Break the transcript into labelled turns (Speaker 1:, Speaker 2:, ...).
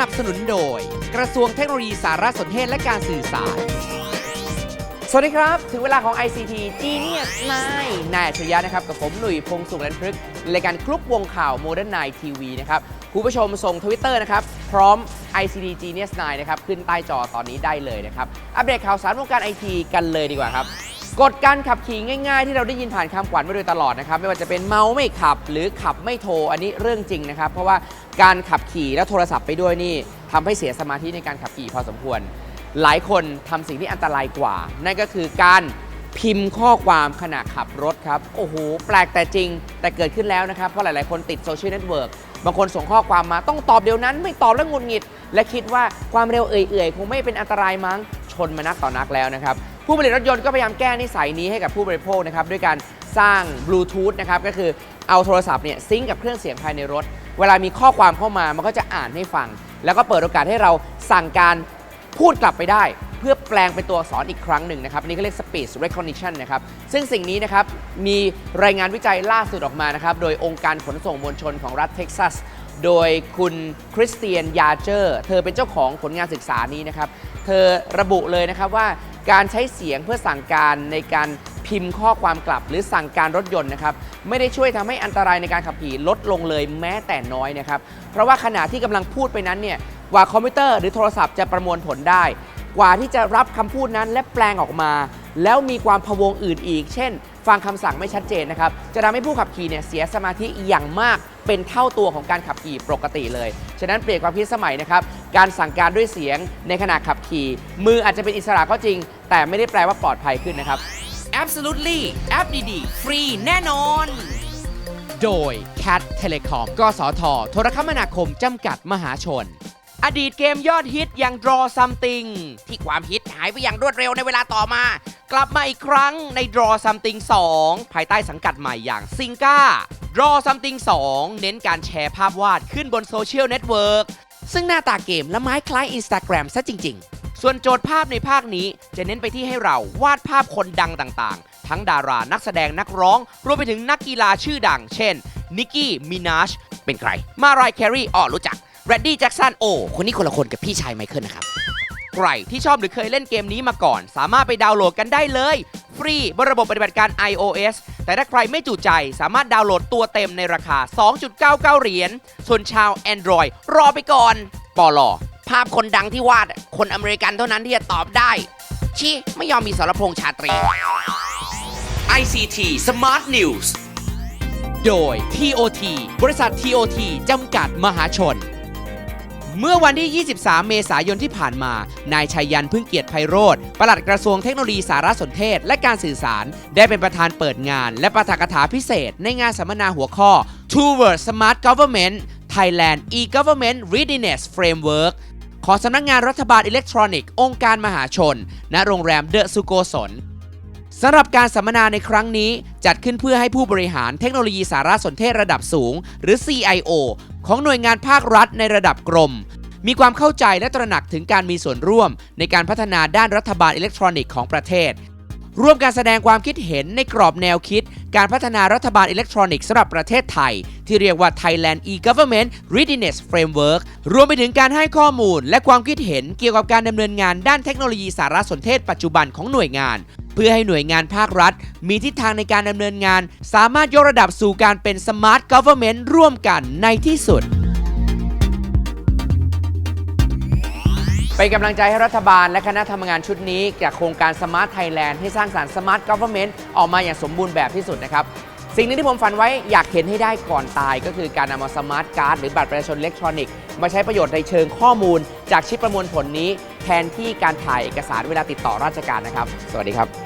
Speaker 1: นับสนุนโดย กระทรวงเทคโนโลยีสารสนเทศและการสื่อสาร สวัสดีครับ ถึงเวลาของ ICT Genius นายนายอัจฉริยะนะครับ กับผมหนุ่ยพงษ์สุขลันพฤกษ์รายการคลุกวงข่าว Modern Night TV นะครับคุณผู้ชมส่งทวิตเตอร์นะครับ พร้อม ICT Genius 9นะครับ ขึ้นใต้จอตอนนี้ได้เลยนะครับ อัปเดตข่าวสารวงการไอทีกันเลยดีกว่าครับ กฎการขับขี่ง่ายๆ ที่เราได้ยินผ่านคำขวัญมาโดยตลอดนะครับ ไม่ว่าจะเป็นเมาไม่ขับหรือขับไม่โทรอันนี้เรื่องจริงนะครับ เพราะว่าการขับขี่แล้วโทรศัพท์ไปด้วยนี่ทำให้เสียสมาธิในการขับขี่พอสมควร หลายคนทำสิ่งที่อันตรายกว่า นั่นก็คือการพิมพ์ข้อความขณะขับรถครับ โอ้โห แปลกแต่จริง แต่เกิดขึ้นแล้วนะครับ เพราะหลาย ๆ คนติดโซเชียลเน็ตเวิร์กบางคนส่งข้อความมาต้องตอบเดี๋ยวนั้น ไม่ตอบแล้วงุดหงิด และคิดว่าความเร็วเอื่อย ๆ คงไม่เป็นอันตรายมั้ง ชนมานักต่อนักแล้วนะครับ ผู้ผลิตรถยนต์ก็พยายามแก้นิสัยนี้ให้กับผู้บริโภคนะครับด้วยการสร้างบลูทูธนะครับก็คือเอาโทรศัพท์เนี่ยซิงกับเครื่องเสียงภายในรถ เวลามีข้อความเข้ามามันก็จะอ่านให้ฟัง แล้วก็เปิดโอกาสให้เราสั่งการพูดกลับไปได้ เพื่อแปลงเป็นตัวอักษรอีกครั้งหนึ่งนะครับอันนี่ก็เรียก speech recognition นะครับซึ่งสิ่งนี้นะครับมีรายงานวิจัยล่าสุดออกมานะครับโดยองค์การขนส่งมวลชนของรัฐเท็กซัสโดยคุณคริสเตียนยาเจอร์ เธอเป็นเจ้าของผลงานศึกษานี้นะครับ เธอระบุเลยนะครับว่า การใช้เสียงเพื่อสั่งการในการพิมพ์ข้อความกลับ หรือสั่งการรถยนต์นะครับไม่ได้ช่วยทำให้อันตรายในการขับขี่ลดลงเลยแม้แต่น้อยนะครับเพราะว่าขณะที่กำลังพูดไปนั้นเนี่ยกว่าคอมพิวเตอร์หรือโทรศัพท์จะประมวลผลได้ กว่าที่จะรับคำพูดนั้นและแปลงออกมา แล้วมีความพะวงอื่นอีก เช่น ฟังคำสั่งไม่ชัดเจนนะครับจะทำให้ผู้ขับขี่เนี่ยเสียสมาธิอย่างมากเป็นเท่าตัวของการขับขี่ปกติเลย ฉะนั้นเปลี่ยนความคิดสมัยนะครับ การสั่งการด้วยเสียงในขณะขับขี่ มืออาจจะเป็นอิสระก็จริง แต่ไม่ได้แปลว่าปลอดภัยขึ้นนะครับ Absolutely แอปดีๆ ฟรีแน่นอน โดย Cat Telecom กสท โทรคมนาคม จำกัดมหาชน อดีตเกมยอดฮิตอย่าง Draw Something ที่ความฮิตหายไปอย่างรวดเร็วในเวลาต่อมา กลับมาอีกครั้งใน Draw Something 2 ภายใต้สังกัดใหม่อย่าง s i n g a Draw Something 2 เน้นการแชร์ภาพวาดขึ้นบนโซเชียลเน็ตเวิร์ก ซึ่งหน้าตาเกมและไม้คล้าย Instagram ซะจริง ๆ ส่วนโจทย์ภาพในภาคนี้จะเน้นไปที่ให้เราวาดภาพคนดังต่างๆ ทั้งดารานักแสดงนักร้อง รวมไปถึงนักกีฬาชื่อดัง เช่นนิกกี้มินาชเป็นใคร มารายแครีอ๋อรู้จักแรดดี้แจ็กสันโอคนนี้คนละคนกับพี่ชายไมเคิลนะครับ ใครที่ชอบหรือเคยเล่นเกมนี้มาก่อน สามารถไปดาวน์โหลดกันได้เลย ฟรีบนระบบปฏิบัติการ iOS แต่ถ้าใครไม่จุใจสามารถดาวน์โหลดตัวเต็มในราคา 2.99 เหรียญ ส่วนชาว Android รอไปก่อนปอลอภาพคนดังที่วาด คนอเมริกันเท่านั้นที่จะตอบได้ชิไม่ยอมมีสรพงษ์ชาตรี ICT Smart News โดย TOT บริษัท TOT จำกัดมหาชน เมื่อวันที่ 23 เมษายนที่ผ่านมา นายชัยยันพึ่งเกียรติไพโรธปลัดกระทรวงเทคโนโลยีสารสนเทศ และการสื่อสาร ได้เป็นประธานเปิดงาน และประถกถาพิเศษ ในงานสัมมนาหัวข้อ Towards Smart Government Thailand E-Government Readiness Framework ของสำนักงานรัฐบาลอิเล็กทรอนิกส์องค์การมหาชน ณ โรงแรมเดอะสุโกศล สำหรับการสัมมนาในครั้งนี้ จัดขึ้นเพื่อให้ผู้บริหารเทคโนโลยีสารสนเทศระดับสูง หรือ CIO ของหน่วยงานภาครัฐในระดับกรม มีความเข้าใจและตระหนักถึงการมีส่วนร่วม ในการพัฒนาด้านรัฐบาลอิเล็กทรอนิกส์ของประเทศ ร่วมการแสดงความคิดเห็นในกรอบแนวคิด การพัฒนารัฐบาลอิเล็กทรอนิกส์สำหรับประเทศไทย ที่เรียกว่า Thailand E-Government Readiness Framework รวมไปถึงการให้ข้อมูล และความคิดเห็นเกี่ยวกับการดำเนินงานด้านเทคโนโลยีสารสนเทศปัจจุบันของหน่วยงาน เพื่อให้หน่วยงานภาครัฐ มีทิศทางในการดำเนินงาน สามารถยกระดับสู่การเป็น Smart Government ร่วมกันในที่สุด เป็นกำลังใจให้รัฐบาลและคณะทำงานชุดนี้ จากโครงการ Smart Thailand ให้สร้างสารรค์ Smart Government ออกมาอย่างสมบูรณ์แบบที่สุดนะครับสิ่งหนึงที่ผมฝันไว้อยากเห็นให้ได้ก่อนตาย ก็คือการนำเอาสมาร์ทการ์ดหรือบัตรประชาชนอิเล็กทรอนิกส์มาใช้ประโยชน์ในเชิงข้อมูล จากชิปประมวลผลนี้ แทนที่การถ่ายเอกสารเวลาติดต่อราชการนะครับ สวัสดีครับ